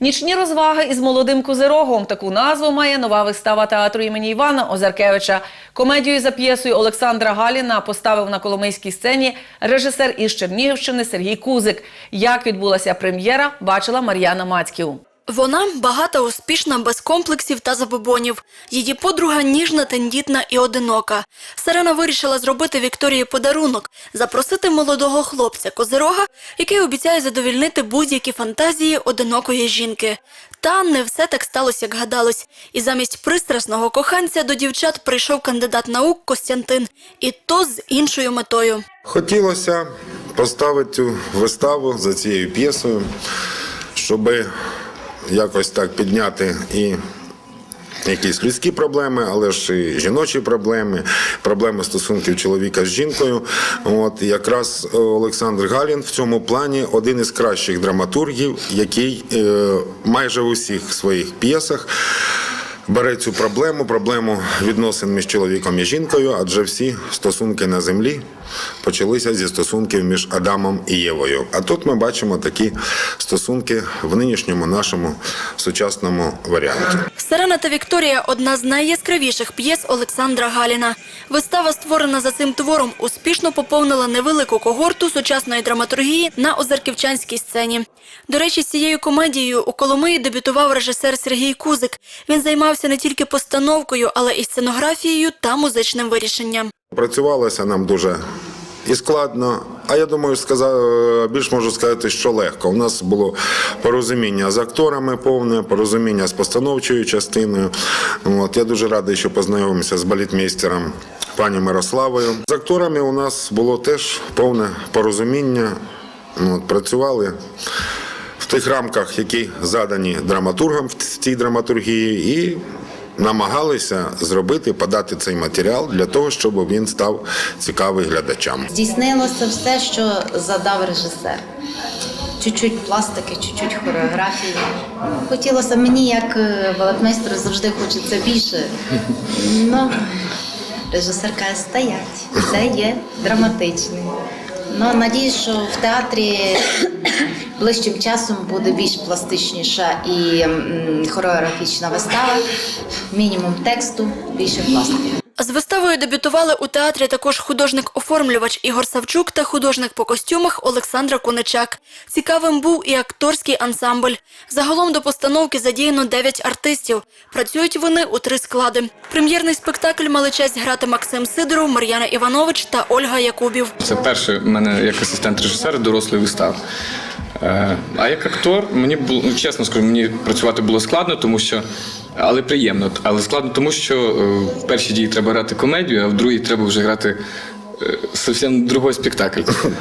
Нічні розваги із молодим козирогом. Таку назву має нова вистава театру імені Івана Озаркевича. Комедію за п'єсою Олександра Галіна поставив на Коломийській сцені режисер із Чернігівщини Сергій Кузик. Як відбулася прем'єра, бачила Мар'яна Мацьків. Вона багата, успішна, без комплексів та забобонів. Її подруга ніжна, тендітна і одинока. Сирена вирішила зробити Вікторії подарунок – запросити молодого хлопця Козирога, який обіцяє задовільнити будь-які фантазії одинокої жінки. Та не все так сталося, як гадалось. І замість пристрасного коханця до дівчат прийшов кандидат наук Костянтин. І то з іншою метою. Хотілося поставити цю виставу за цією п'єсою, щоб якось так підняти і якісь людські проблеми, але ж і жіночі проблеми, проблеми стосунків чоловіка з жінкою. От якраз е, Олександр Галін в цьому плані один із кращих драматургів, який е, майже в усіх своїх п'єсах. Бере цю проблему, проблему відносин між чоловіком і жінкою, адже всі стосунки на землі почалися зі стосунків між Адамом і Євою. А тут ми бачимо такі стосунки в нинішньому нашому сучасному варіанті. Сирена та Вікторія одна з найяскравіших п'єс Олександра Галіна. Вистава, створена за цим твором, успішно поповнила невелику когорту сучасної драматургії на озерківчанській сцені. До речі, з цією комедією у Коломиї дебютував режисер Сергій Кузик. Він займався не тільки постановкою, але і сценографією та музичним вирішенням. Працювалося нам дуже і складно. А я думаю, сказав, більш можу сказати, що легко. У нас було порозуміння з акторами повне, порозуміння з постановчою частиною. От, я дуже радий, що познайомився з балетмейстером пані Мирославою. З акторами у нас було теж повне порозуміння. От, працювали в тих рамках, які задані драматургам в цій драматургії, і намагалися зробити, подати цей матеріал для того, щоб він став цікавий глядачам. Здійснилося все, що задав режисер. Чуть-чуть пластики, чуть-чуть хореографії. Хотілося мені, як е, завжди хочеться більше. Ну, режисер каже, стоять, це є драматичний. Ну, надіюсь, що в театрі ближчим часом буде більш пластичніша і хореографічна вистава, мінімум тексту, більше пластики. З виставою дебютували у театрі також художник-оформлювач Ігор Савчук та художник по костюмах Олександра Коничак. Цікавим був і акторський ансамбль. Загалом до постановки задіяно 9 артистів. Працюють вони у три склади. Прем'єрний спектакль мали честь грати Максим Сидоров, Мар'яна Іванович та Ольга Якубів. Це перше в мене як асистент режисера дорослої вистави. Е, А як актор, мені було ну, чесно скажу, мені працювати було складно, тому що але приємно. Але складно, тому що е, в першій дії треба грати комедію, а в другій треба вже грати е, зовсім другий спектакль.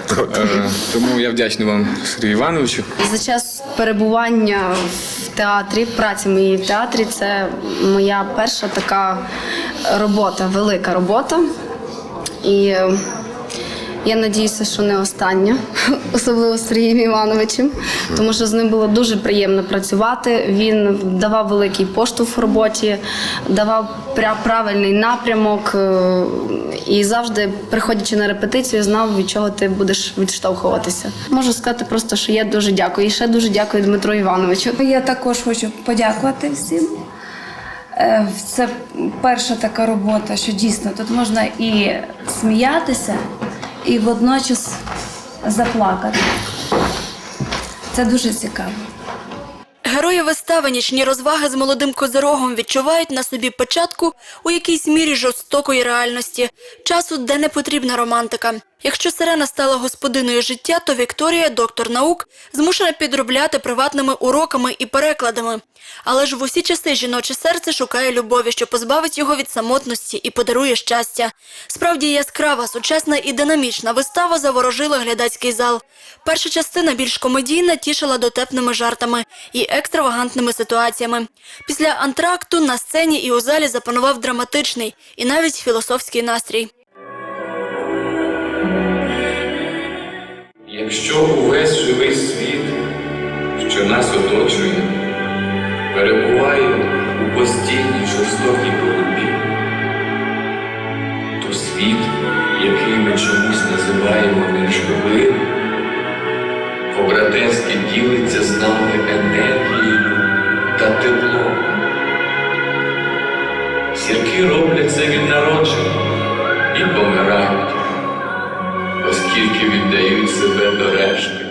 Тому я вдячний вам, Сергію Івановичу. За час перебування в театрі, праці моєї в театрі, це моя перша така робота, велика робота. І я надіюся, що не остання, особливо з Сергієм Івановичем, тому що з ним було дуже приємно працювати. Він давав великий поштовх в роботі, давав правильний напрямок е, і завжди, приходячи на репетицію, знав, від чого ти будеш відштовхуватися. Можу сказати просто, що я дуже дякую. І ще дуже дякую Дмитру Івановичу. Я також хочу подякувати всім. Е, Це перша така робота, що дійсно тут можна і сміятися, і водночас заплакати. Це дуже цікаво. Герої вистави нічні розваги з молодим козирогом відчувають на собі початку у якійсь мірі жорстокої реальності, часу, де не потрібна романтика. Якщо Сирена стала господиною життя, то Вікторія, доктор наук, змушена підробляти приватними уроками і перекладами. Але ж в усі часи жіноче серце шукає любові, що позбавить його від самотності і подарує щастя. Справді яскрава, сучасна і динамічна вистава заворожила глядацький зал. Перша частина більш комедійна тішила дотепними жартами і екстравагантними ситуаціями. Після антракту на сцені і у залі запанував драматичний і навіть філософський настрій. Якщо увесь живий світ, що нас оточує, перебуває у постійній жорстокій боротьбі, то світ, який ми чомусь називаємо неживим, побратенськи ділиться з нами енергією та теплом. сірки робляться від народження і помирають оскільки віддають себе до решти.